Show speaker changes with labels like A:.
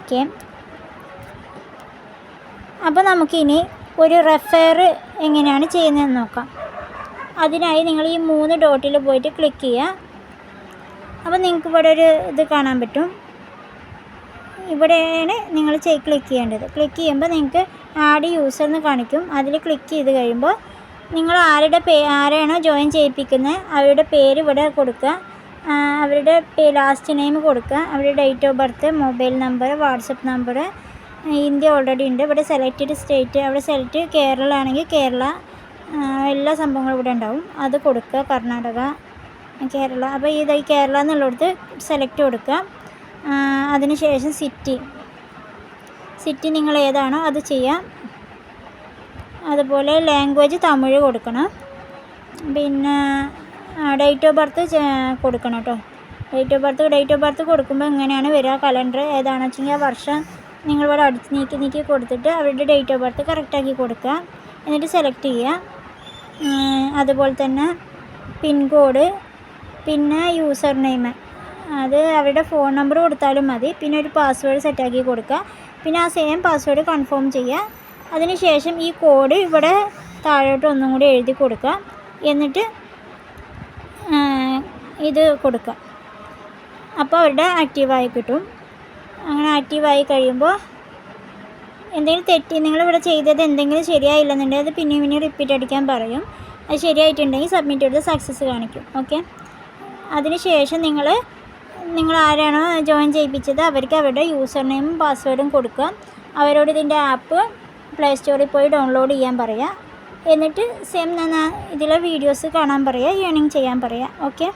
A: Okay. അപ്പോൾ നമുക്കിനി ഒരു റെഫർ എങ്ങനെയാണ് ചെയ്യുന്നതെന്ന് നോക്കാം. അതിനായി നിങ്ങൾ ഈ മൂന്ന് ഡോട്ടിൽ പോയിട്ട് ക്ലിക്ക് ചെയ്യുക. അപ്പോൾ നിങ്ങൾക്ക് ഇവിടെ ഒരു ഇത് കാണാൻ പറ്റും. ഇവിടെയാണ് നിങ്ങൾ ചെയ് ക്ലിക്ക് ചെയ്യേണ്ടത്. ക്ലിക്ക് ചെയ്യുമ്പോൾ നിങ്ങൾക്ക് ആഡ് യൂസർ എന്ന് കാണിക്കും. അതിൽ ക്ലിക്ക് ചെയ്ത് കഴിയുമ്പോൾ നിങ്ങൾ ആരുടെ പേ ആരാണോ ജോയിൻ ചെയ്യിപ്പിക്കുന്നത് അവരുടെ പേര് ഇവിടെ കൊടുക്കുക. അവരുടെ പേ ലാസ്റ്റ് നെയിം കൊടുക്കുക. അവരുടെ date of birth mobile number WhatsApp number India already ഉണ്ട്. ഇവിടെ സെലക്റ്റഡ് സ്റ്റേറ്റ് അവിടെ സെലക്ട് കേരള ആണെങ്കിൽ കേരള. എല്ലാ സംഭവങ്ങളും ഇവിടെ ഉണ്ടാവും. അത് കൊടുക്കുക കർണാടക കേരള. അപ്പോൾ ഇത് കേരള എന്നുള്ളിടത്ത് സെലക്ട് കൊടുക്കുക. അതിനുശേഷം സിറ്റി സിറ്റി നിങ്ങൾ ഏതാണോ അത് ചെയ്യാം അതുപോലെ ലാംഗ്വേജ് തമിഴ് കൊടുക്കണം. പിന്നെ ഡേറ്റ് ഓഫ് ബർത്ത് കൊടുക്കണം കേട്ടോ date of birth date of birth കൊടുക്കുമ്പോൾ ഇങ്ങനെയാണ് വരിക? കലണ്ടർ ഏതാണെന്ന് വെച്ചെങ്കിൽ ആ വർഷം നിങ്ങളിവിടെ അടിച്ച് നീക്കി നീക്കി കൊടുത്തിട്ട് അവരുടെ ഡേറ്റ് ഓഫ് ബർത്ത് കറക്റ്റാക്കി കൊടുക്കുക. എന്നിട്ട് സെലക്ട് ചെയ്യുക. അതുപോലെ തന്നെ പിൻകോഡ് പിന്നെ യൂസർ നെയിം അത് അവരുടെ ഫോൺ നമ്പർ കൊടുത്താലും മതി. പിന്നെ ഒരു പാസ്വേഡ് സെറ്റാക്കി കൊടുക്കുക. പിന്നെ ആ സെയിം പാസ്വേഡ് കൺഫേം ചെയ്യുക. അതിനുശേഷം ഈ കോഡ് ഇവിടെ താഴോട്ട് ഒന്നും കൂടി എഴുതി കൊടുക്കുക. എന്നിട്ട് ഇത് കൊടുക്കുക അപ്പോൾ അവരുടെ ആക്റ്റീവായി കിട്ടും. അങ്ങനെ ആക്റ്റീവായി കഴിയുമ്പോൾ എന്തെങ്കിലും തെറ്റി നിങ്ങളിവിടെ ചെയ്തത് എന്തെങ്കിലും ശരിയായില്ലെന്നുണ്ടെങ്കിൽ അത് പിന്നെയും പിന്നെയും റിപ്പീറ്റ് അടിക്കാൻ പറയും. അത് ശരിയായിട്ടുണ്ടെങ്കിൽ സബ്മിറ്റ് ചെയ്ത് സക്സസ് കാണിക്കും. ഓക്കെ അതിനുശേഷം നിങ്ങൾ നിങ്ങൾ ആരാണോ ജോയിൻ ചെയ്യിപ്പിച്ചത് അവർക്ക് അവരുടെ യൂസർ നെയിമും പാസ്വേഡും കൊടുക്കുക. അവരോട് ഇതിന്റെ ആപ്പ് പ്ലേ സ്റ്റോറിൽ പോയി ഡൗൺലോഡ് ചെയ്യാൻ പറയുക എന്നിട്ട് സെയിം ഇതിലെ വീഡിയോസ് കാണാൻ പറയുക ഏണിങ് ചെയ്യാൻ പറയുക ഓക്കെ